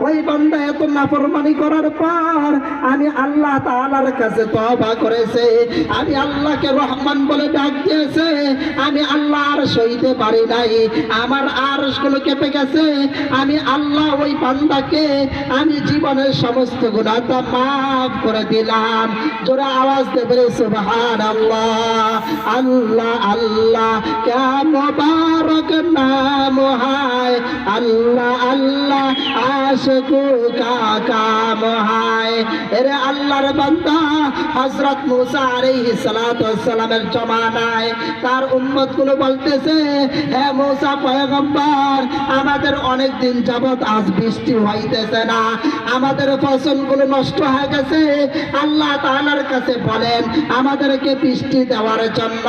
ওই বান্দা এত নাফরমানি করার পর আমি আল্লাহ তাআলার কাছে তওবা করেছে। আমি আল্লাহকে রহমান বলে ডাক দিয়েছে। আমি আল্লাহ আর সইতে পারি নাই। আমার আরশগুলো কেঁপে গেছে। আমি আল্লাহ ওই বান্দাকে আমি জীবনের সমস্ত গুণাটা মাফ করে দিলাম। জোরে আওয়াজ দেবে সুবহান আল্লাহ আল্লাহ আল্লাহ ক্যা মুবারক নাম হায়? আল্লাহ আল্লাহ গুলো আমাদের অনেক দিন যাবত আজ বৃষ্টি হইতেছে না। আমাদের ফসলগুলো নষ্ট হয়ে গেছে। আল্লাহ তাআলার কাছে বলেন, আমাদেরকে বৃষ্টি দেওয়ার জন্য।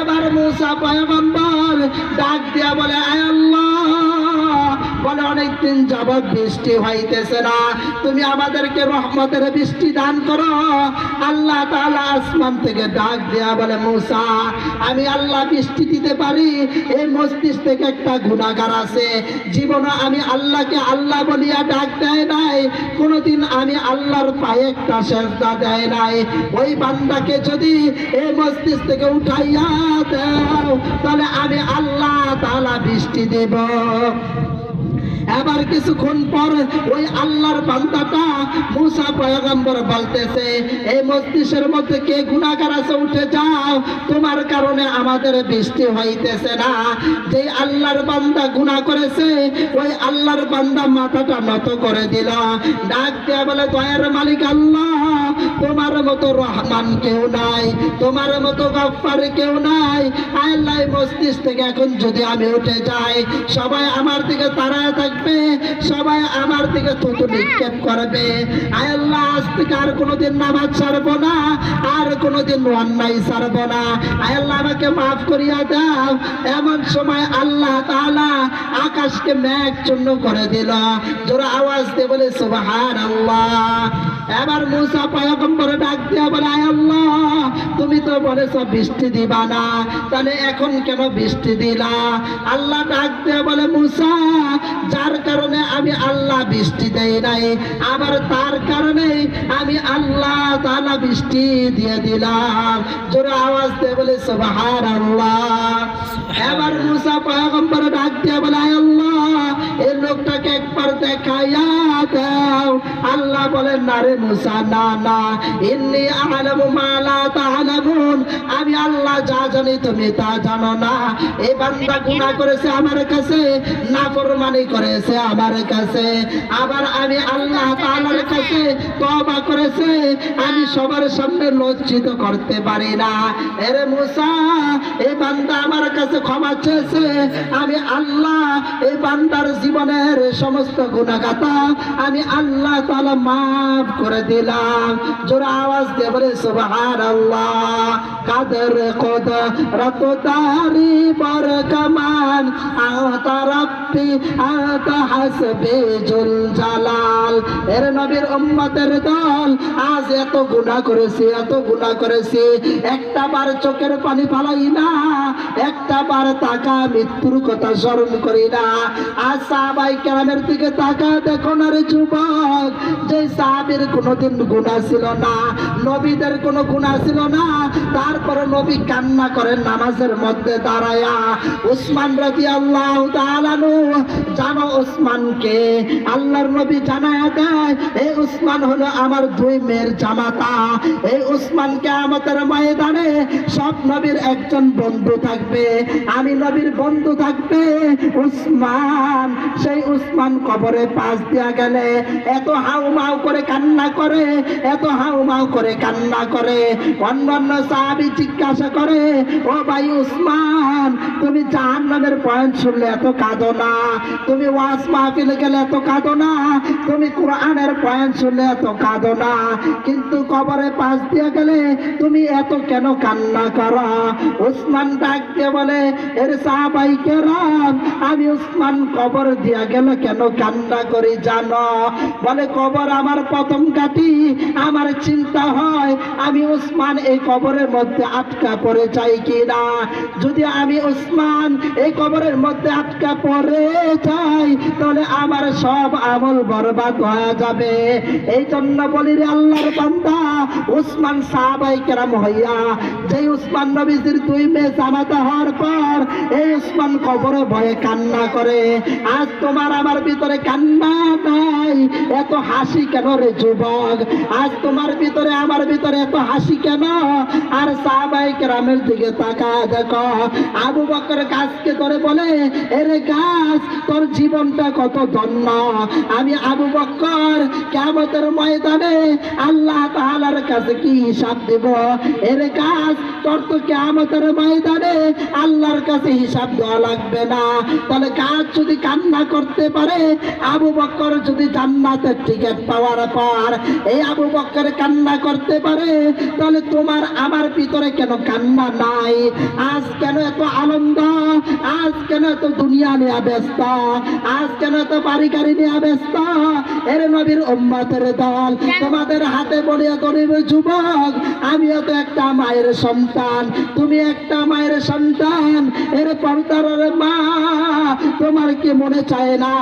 এবার মুসা পয়গম্বর ডাক দিয়া বলে, আয় আল্লাহ বলে অনেকদিন যাবৎ বৃষ্টি হইতেছে না। তুমি আমাদেরকে রহমতের বৃষ্টি দান করো। আল্লাহ তাআলা আসমান থেকে ডাক দেয়া বলে, মুসা, আমি আল্লাহ বৃষ্টি দিতে পারি। এই মস্তিষ্ক থেকে একটা গুণাগার আছে। জীবনে আমি আল্লাহকে আল্লাহ বলিয়া ডাক দেয় নাই। কোনোদিন আমি আল্লাহর পায়ে একটা সেজদা দেয় নাই। ওই বান্দাকে যদি এই মস্তিষ্ক থেকে উঠাইয়া দেও, তাহলে আমি আল্লাহ তালা বৃষ্টি দেব। এবার কিছুক্ষণ পর ওই আল্লাহর বান্দাটা মুসা পয়গম্বর বলতেছে এই মস্তিষ্কের মধ্যে কে গুণাগার আছে? উঠে যাও। তোমার কারণে আমাদের বৃষ্টি হইতেছে না। যে আল্লাহর বান্দা গুণা করেছে, ওই আল্লাহর বান্দা মাথাটা নত করে দিল। ডাক দেয়া বলে, দয়ার মালিক আল্লাহ, তোমার মতো রহমান কেউ নাই, তোমার মতো গফফার কেউ নাই। আল্লাহ মস্তিষ্ক থেকে এখন যদি আমি উঠে যাই, সবাই আমার দিকে তাড়ায় থাকবে। সবাই আমার দিকে থুতু নিক্ষেপ করবে। আয় আল্লাহ আজ থেকে আর কোনোদিন নামাজ ছাড়বো না আর কোনোদিন অন্যায় ছাড়বো না। আয় আল্লাহ আমাকে মাফ করিয়া দাও। এমন সময় আল্লাহ তাআলা আকাশকে মেঘ চূর্ণ করে দিল। জোরে আওয়াজ দিয়ে বলে আল্লাহ এবার মুসা পয়গম্বর ডাক দিয়া বলে আয় আল্লাহ তুমি তো বলেছ বৃষ্টি দিবা না। তাহলে এখন কেন বৃষ্টি দিলা? আল্লাহ ডাক দিয়া বলে, মুসা, যার কারণে আমি আল্লাহ বৃষ্টি দেই নাই, আবার তার কারণে আমি আল্লাহ তাআলা বৃষ্টি দিয়ে দিলাম। জোরে আওয়াজ দিয়ে বলে সুবহান আল্লাহ এবার মুসা পয়গম্বর ডাক দিয়া বলে আল্লাহ, এই লোকটাকে একবার দেখাইয়া দাও। আল্লাহ বলেন না রে মুসা, না না। ইন্নি আলামু মা লা তা'লামুন আমি আল্লাহ যা জানি তুমি তা জানো না। এই বান্দা গুনাহ করেছে আমার কাছে, নাফরমানি করেছে আমার কাছে। আবার আমি আল্লাহ তাআলার কাছে তওবা করেছে, আমি সবার সামনে লজ্জিত করতে পারি না। এরে মুসা এই বান্দা আমার কাছে ক্ষমা চেয়েছে। আমি আল্লাহ এই বান্দার জীবনের সমস্ত গুণাগাতা আমি আল্লাহ তাআলা মাফ করে দিলাম। জোরে আওয়াজ দিয়ে বলে, সুবহানাল্লাহ। কাদের তারি বর কামান আতা রাব্বি, আতা হাসবি জুল জালাল। এর নবীর উম্মতের দল আজ এত গুনাহ করেছি, এত গুনাহ করেছি। একটা বার চোখের পানি ফালাই না, একটা বার তাকা মৃত্যুর কথা স্মরণ করি না। আজ সাহাবাই কেরামের দিকে তাকা দেখো না রে যুবক, যে সাহাবের কোনোদিন গুণা ছিল না, নবীদের কোনো গুণা ছিল না। তারপরে নবী কান্না করেন নামাজের মধ্যে দাঁড়ায়া। উসমান রাজি আল্লাহ তালানু জানো উসমানকে? আল্লাহর নবী জানায়া দেয় এই উসমান হলো আমার দুই মেয়ের জামাতা। এই উসমানকে আমাদের ময়দানে সব নবীর একজন বন্ধু থাকবে। আমি নবীর বন্ধু থাকবে উসমান। সেই উসমান কবরে পাশ দিয়া গেলে, এত হাউ মাউ করে কান্না করে, এত হাউ মাউ করে কান্না করে। সাহাবি জিজ্ঞাসা করে, ও ভাই উসমান, তুমি পয়েন্ট শুনলে এত কাঁদো না? তুমি ওয়াজ মাহফিলে গেলে এত কাঁদো না? তুমি কোরআনের পয়েন্ট শুনলে এত কাঁদো না? কিন্তু কবরে পাশ দিয়ে গেলে তুমি এত কেন কান্না করো? উসমান ডাক বলে, এর সাহাবাই কেরাম, আমি উসমান কবর দিয়া গেল কেন কান্না করি জানো? বলে, কবর আমার প্রথম কাটি আমার চিন্তা হয়, আমি ওসমান এই কবরের মধ্যে আটকা পড়ে যাই কি না যদি আমি ওসমান এই কবরের মধ্যে আটকা পড়ে যাই, তাহলে আমার সব আমল বরবাদ হয়ে যাবে। এই জন্য বলি রে আল্লাহর বান্দা উসমান সাহাবাই কেরাম হইয়া, যে উসমান নবীজির দুই মেয়ে জামাতা হওয়ার পর এই উসমান কবরে ভয়ে কান্না করে, আজ তোমার আমার ভিতরে কান্না নাই, এত হাসি কেন রে যুবক? আজ তোমার ভিতরে, আমার ভিতরে এত হাসি কেন? আর সাহাবাই কেরামের দিকে তাকা দেখো, আবু বকর গাছকে ধরে বলে, এরে গাছ, তোর জীবনটা কত ধন্য। আমি আবু বকর কেমতের ময়দানে আল্লাহ তাআলার কাছে কি হিসাব দেব? গাছ তোর তো কেমতের ময়দানে আল্লাহর কাছে হিসাব দেওয়া লাগবে না। তাহলে গাছ যদি কান্না করতে পারে, আবু বকর যদি জান্নাতের টিকিট পাওয়ার পর এই আবু বকর কান্না করতে পারে, তাহলে তোমার আমার ভিতরে কেন কান্না নাই? আজ কেন এত আনন্দ? আজ কেন এত দুনিয়া নিয়ে ব্যস্ত? আজ কেন এত বাড়ি গাড়ি নিয়ে ব্যস্ত? এর নবীর উম্মাতের দল। তোমাদের হাতে বলিয়া গরিব যুবক আমিও তো একটা মায়ের সন্তান। তুমি একটা মায়ের সন্তান এর পর্দার মা। তোমার কি মনে চায় না?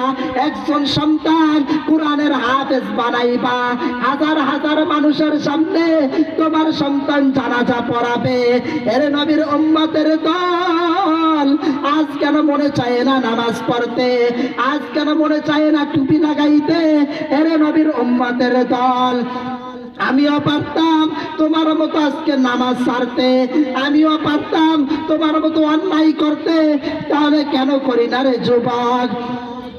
একজন সন্তান কোরআনের হাফেজ বানাইবা। হাজার হাজার মানুষের সামনে তোমার সন্তান জানাজা পড়াবে। এর নবীর উম্মতের দল আজ কেন মনে চায় না নামাজ পড়তে? আজ কেন মনে চায় না টুপি লাগাইতে? এরে নবীর উম্মতের দল। আমিও পারতাম তোমার মতো আজকে নামাজ সারতে আমিও পারতাম তোমার মতো অন্যায় করতে। তাহলে কেন করি না রে যুবক?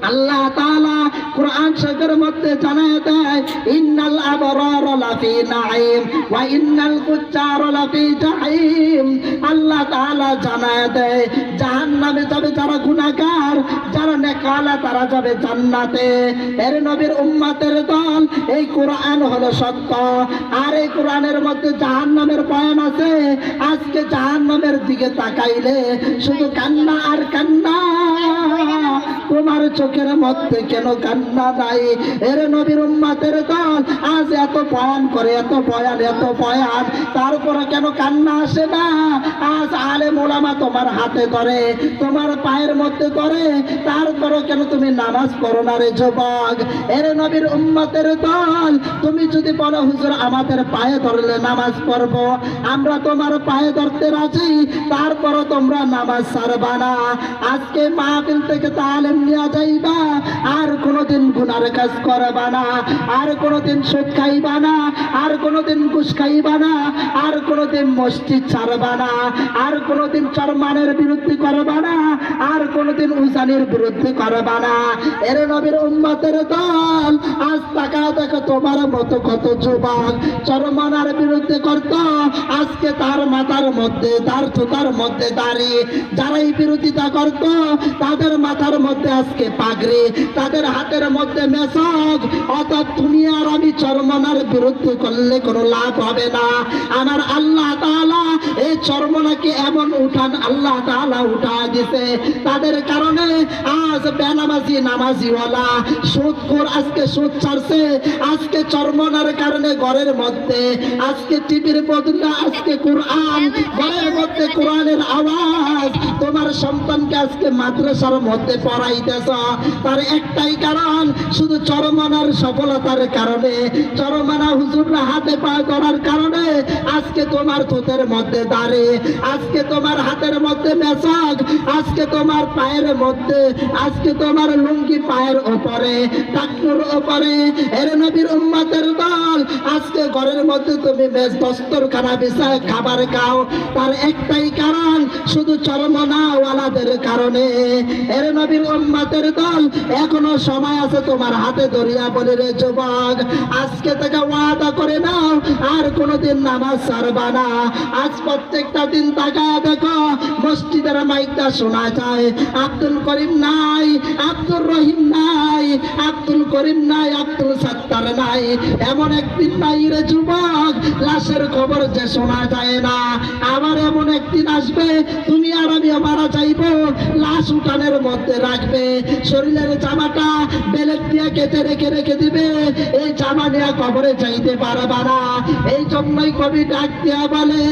আল্লাহ তাআলা কোরআন শরীফের মধ্যে জানায় দেয়, ইন্নাল আবরার লাফি নাঈম ওয়া ইন্নাল ফুজ্জার লাফি জাহিম আল্লাহ তাআলা জানায় দেয়, জাহান্নামে যাবে যারা গুনাহগার, যারা নেকালা তারা যাবে জান্নাতে। এর নবীর উম্মতের দল, এই কোরআন হলো সত্য। আর এই কোরআনের মধ্যে জাহান্নামের বয়ান আছে, আজকে জাহান্নামের দিকে তাকাইলে শুধু কান্না আর কান্না। তোমার চোখের মধ্যে কেন কান্না নাই? এর নবীর উম্মাতের দল আজ এত বয়ান করে, এত বয়ান এত বয়ান তারপরে কেন কান্না আসে না? আজ আলে মোলামা তোমার হাতে ধরে, তোমার পায়ের মধ্যে ধরে তারপরে কেন তুমি নামাজ পড়ো না রে যুবক? এর নবীর উম্মাতের দল, তুমি যদি বলো, হুজুর, আমাদের পায়ে ধরলে নামাজ পড়ব, আমরা তোমার পায়ে ধরতে রাজি, তারপরও তোমরা নামাজ ছাড়বা না। আজকে মাহফিল থেকে তালিম নিয়ে যাইবা, আর কোনোদিন গুনার কাজ করবা না, আর কোনোদিন সুদ খাইবা না, আর কোনোদিন ঘুষ খাইবা না, আর কোনোদিন মসজিদ ছাড়বা না। আর কোনোদিন চরমানের বিরুদ্ধে করবা না, আর কোনোদিন উজানির বিরুদ্ধে করবা না। এর নবীর উম্মতের দল, আজ টাকা দেখো তোমার মতো কত যুবক। চরমানার বিরুদ্ধে করত, আজকে তার মাথার মধ্যে, তার জুতার মধ্যে দাঁড়িয়ে যারাই বিরোধিতা করত, তাদের মাথার মধ্যে আজকে পাগড়ি, তাদের হাতের মধ্যে মেসক অর্থাৎ তুমি আর আমি চরমনার বিরুদ্ধে করলে কোনো লাভ হবে না। আমার আল্লাহ তাআলা এই চরমনাকে এমন উঠান আল্লাহ তাআলা উঠা দিছে তাদের কারণে আজ বেনামাজি নামাজিওয়ালা সুদখোর আজকে সুদ ছাড়ছে, আজকে চরমনার কারণে ঘরের মধ্যে, আজকে টিভির বদলে আজকে কোরআন, ঘরের মধ্যে কোরআনের আওয়াজ। তোমার সন্তানকে আজকে মাদ্রাসার মধ্যে পড়াইতেছ। তার একটাই কারণ, শুধু চরমানার সফলতার কারণে। চরমানা হুজুররা হাতে পা করার কারণে আজকে তোমার থুতের মধ্যে দাঁড়ে। আজকে তোমার হাতের মধ্যে মেসাক আজকে তোমার পায়ের মধ্যে, আজকে তোমার লুঙ্গি পায়ের ওপরে টাকুর ওপরে, এর নবীর উম্মাতের দল। আজকে ঘরের মধ্যে তুমি বেশ দস্তরখানা বিছায় খাবার খাও। তার একটাই কারণ, শুধু চরমনাওয়ালাদের কারণে। এর নবীর উম্মাতের দল, এখনও সময় আছে তোমার হাতে ধরিয়া বলে রে যুবক। আজকে থেকে ওয়াদা করে নাও আর কোনোদিন নামাজ ছাড়বা না। আজ প্রত্যেকটা দিন তাকায় দেখো, মসজিদের মাইকটা শোনা যায়। আব্দুল করিম নাই আব্দুল রহিম নাই, আব্দুল করিম নাই, আব্দুল সাত্তার নাই। এমন একদিন নাই রে যুবক, লাশের খবর যে শোনা যায় না। আবার এমন একদিন আসবে তুমি আর আমি মারা যাইব উঠানের মধ্যে রাখবে। শরীরের জামাটা বেলের দিয়ে কেটে রেখে রেখে দিবে। এই জামা নিয়ে কবরে যাইতে পারবা না। এই জন্যই কবি ডাক দিয়া বলে,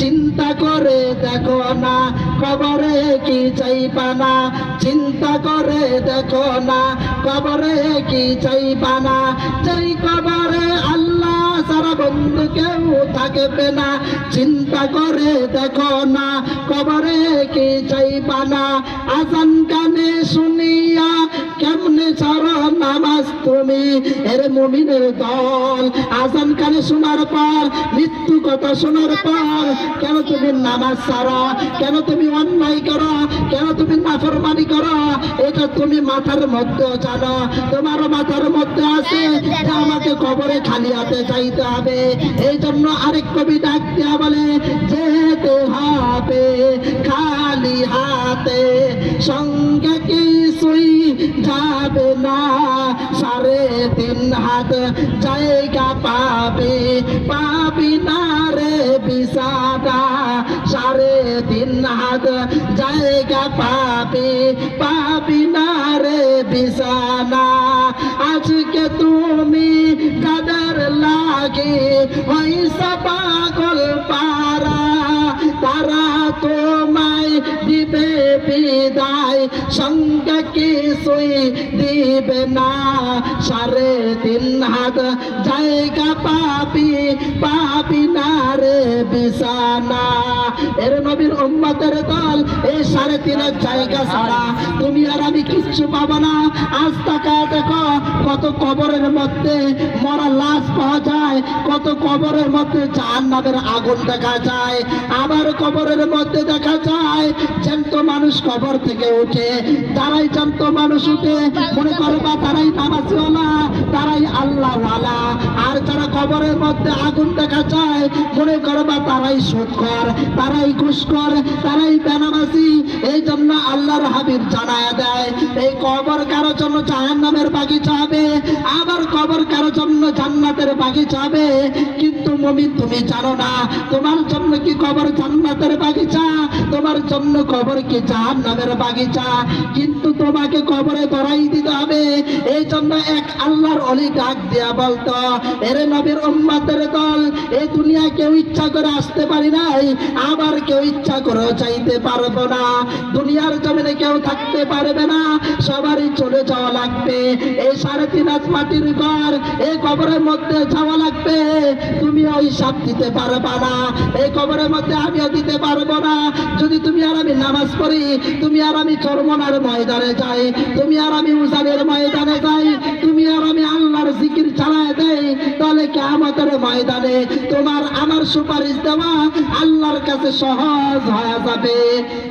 চিন্তা করে দেখো না, কবরে কি চাইবা না। চিন্তা করে দেখো না, কবরে কি চাইবা না। যেই কবরে আল্লাহ সারা বন্ধু কেউ থাকবে না। চিন্তা করে দেখো না কবরে কি চাইবা না আজান কানে শুনিয়া কেমনে ছাড়ো নামাজ তুমি? এর মুমিনের দল। আজান কানে শোনার পর, মৃত্যু কথা শোনার পর, কেন তুমি নামাজ ছাড়ো কেন তুমি অন্যায় করো? কেন তুমি নাফরমানি করো? এটা তুমি মাথার মধ্যে জানো। তোমার মাথার মধ্যে আছে আমাকে কবরে খালি হাতে যাইতে হবে। এই জন্য আরেক কবি ডাক দেয়া বলে হাতে সঙ্গে কিছুই যাবে না। সাড়ে তিন হাত জায়গা পাবে, পাবি না রে বিসাদা সাড়ে তিন হাত জায়গা পাবে, পাবি না রে বিছানা আজকে তুমি কাদার লাগে? হইসা পাগল পারা তারা তোমায় দিবে বিদায়, সঙ্গে কিছুই দিবে না। সাড়ে তিন হাত জায়গা পাবি পাবি না রে বিছানা। এর নবীর উম্মতের দল এই সাড়ে তিন জায়গা ছাড়া তুমি আর আমি কিচ্ছু পাবো না। আজ টাকা দেখো, কত কবরের মধ্যে মরা লাশ পাওয়া যায়, কত কবরের মধ্যে চার নামের আগুন দেখা যায়। আবার কবরের মধ্যে দেখা যায় জ্যান্ত মানুষ কবর থেকে উঠে, তারাই জ্যান্ত মানুষ উঠে, মনে করবা তারাই নামাজওয়ালা তারাই আল্লাহওয়ালা। আর যারা কবরের মধ্যে আগুন দেখা যায়, মনে করবা তারাই সুৎকর তারাই ঘুষকর তারাই বেনামাজি এই জন্য আল্লাহর হাবিব জানায় দেয়, এই কবর কারও জন্য জাহান নামের বাগিচা হবে, আবার কবর কারও জন্য জান্নাতের বাগিচা হবে। কিন্তু মমি তুমি জানো না, তোমার জন্য কি কবর জান্নাতের বাগিচা? তোমার জন্য কবর কি জাহান নামের বাগিচা। কিন্তু তোমাকে কবরে ধরাই দিতে হবে। এই জন্য এক আল্লাহর অলি ডাক দিয়া বলতো, এরে নবীর উম্মাতের দল এই দুনিয়া কেউ ইচ্ছা করে আসতে পারি নাই। আবার কেউ ইচ্ছা করে চাইতে পারব না। দুনিয়ার জমিনে কেউ থাকতে পারবে না। সবারই চলে যাওয়া লাগবে। এই সাড়ে তিন হাত মাটির ঘর এই কবরের মধ্যে যাওয়া লাগবে। তুমি ওই সাপ দিতে পারবা না। এই কবরের মধ্যে আমিও দিতে পারব না। যদি তুমি আর আমি নামাজ পড়ি, তুমি আর আমি চরমনার ময়দানে যাই, তুমি আর আমি উজানের ময়দানে যাই, তুমি আর আমি আল্লাহর জিকির চালায় দেই, তাহলে কেমতের ময়দানে তোমার আমার সুপারিশ দেওয়া আল্লাহর কাছে সহজ হয়ে যাবে।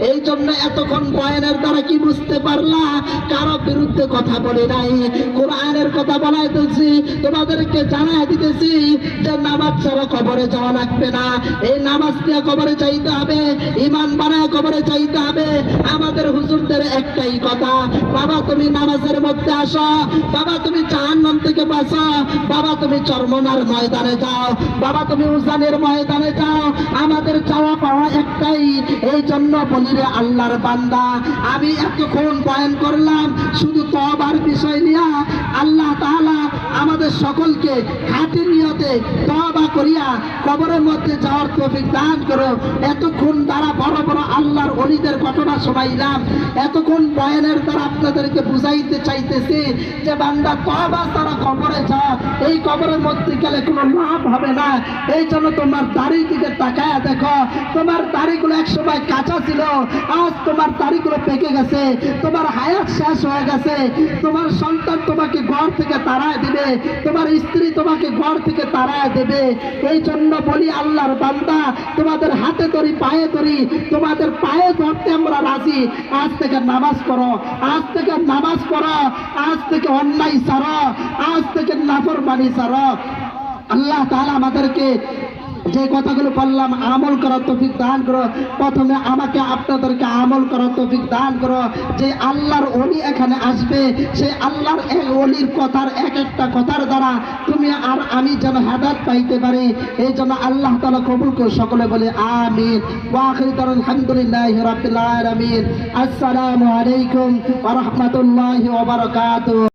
এই জন্য এতক্ষণ বয়ানের দ্বারা কি বুঝতে পারলা? কারও বিরুদ্ধে কথা বলে নাই। কোরআনের কথা বলাইতেছি তোমাদেরকে জানাই দিতেছি যে নামাজ ছাড়া কবরে যাওয়া লাগবে না। এই নামাজ দিয়ে কবরে চাইতে হবে ইমান বানায় কবরে চাইতে হবে। আমাদের হুজুরদের একটাই কথা, বাবা তুমি নামাজের মধ্যে আসো, বাবা তুমি জাহান্নাম থেকে বাঁচো, বাবা তুমি চর্মনার ময়দানে যাও, বাবা তুমি উজানের ময়দানে যাও। আমাদের চাওয়া পাওয়া একটাই, এই জন্য বলি রে আল্লাহর বান্দা, আমি এতক্ষণ বয়ান করলাম, শুধু তবার বিষয় নিয়ে আল্লাহ তাআলা আমাদের সকলকে খাঁটি নিয়তে তবা করিয়া কবরের মধ্যে যাওয়ার তৌফিক দান করো এতক্ষণ দ্বারা বড় বড় আল্লাহর অলিদের ঘটনা শোনাইলাম। এতক্ষণ বয়ানের দ্বারা আপনাদেরকে বুঝাইতে চাইতেছি যে বান্দা তবা তারা কবরে যাও এই কবরের মধ্যে গেলে কোনো লাভ হবে না। এই জন্য তোমার দাড়ির দিকে তাকায় দেখো। তোমার দাড়িগুলো এক সময় কাঁচা ছিল, আজ তোমার দাড়িগুলো পেকে গেছে। তোমার হায়াত শেষ হয়ে গেছে। তোমার সন্তান তোমাকে ঘর থেকে তাড়ায় দিবে। তোমার স্ত্রী তোমাকে ঘর থেকে তাড়ায় দেবে। এই জন্য বলি আল্লাহর বান্দা, তোমাদের হাতে ধরি, পায়ে ধরি, তোমাদের পায়ে ধরতে আমরা রাজি। আজ থেকে নামাজ পড়ো, আজ থেকে নামাজ পড়ো, আজ থেকে অন্যায় ছাড়ো আজ থেকে নাফরমানি ছাড়ো আল্লাহ তাআলা আমাদেরকে যে কথাগুলো বললাম, আমল করার তফিক দান করো। প্রথমে আমাকে আপনাদেরকে আমল করার তফিক দান করো। যে আল্লাহর অলি এখানে আসবে সেই আল্লাহর এক অলির কথার এক একটা কথার দ্বারা তুমি আর আমি যেন হেদাত পাইতে পারি, এই জন্য আল্লাহ তাআলা কবুল করে সকলে বলে আমিন। আলহামদুলিল্লাহ রাব্বিল আলামিন। আসসালামু আলাইকুম রাহমাতুল্লাহি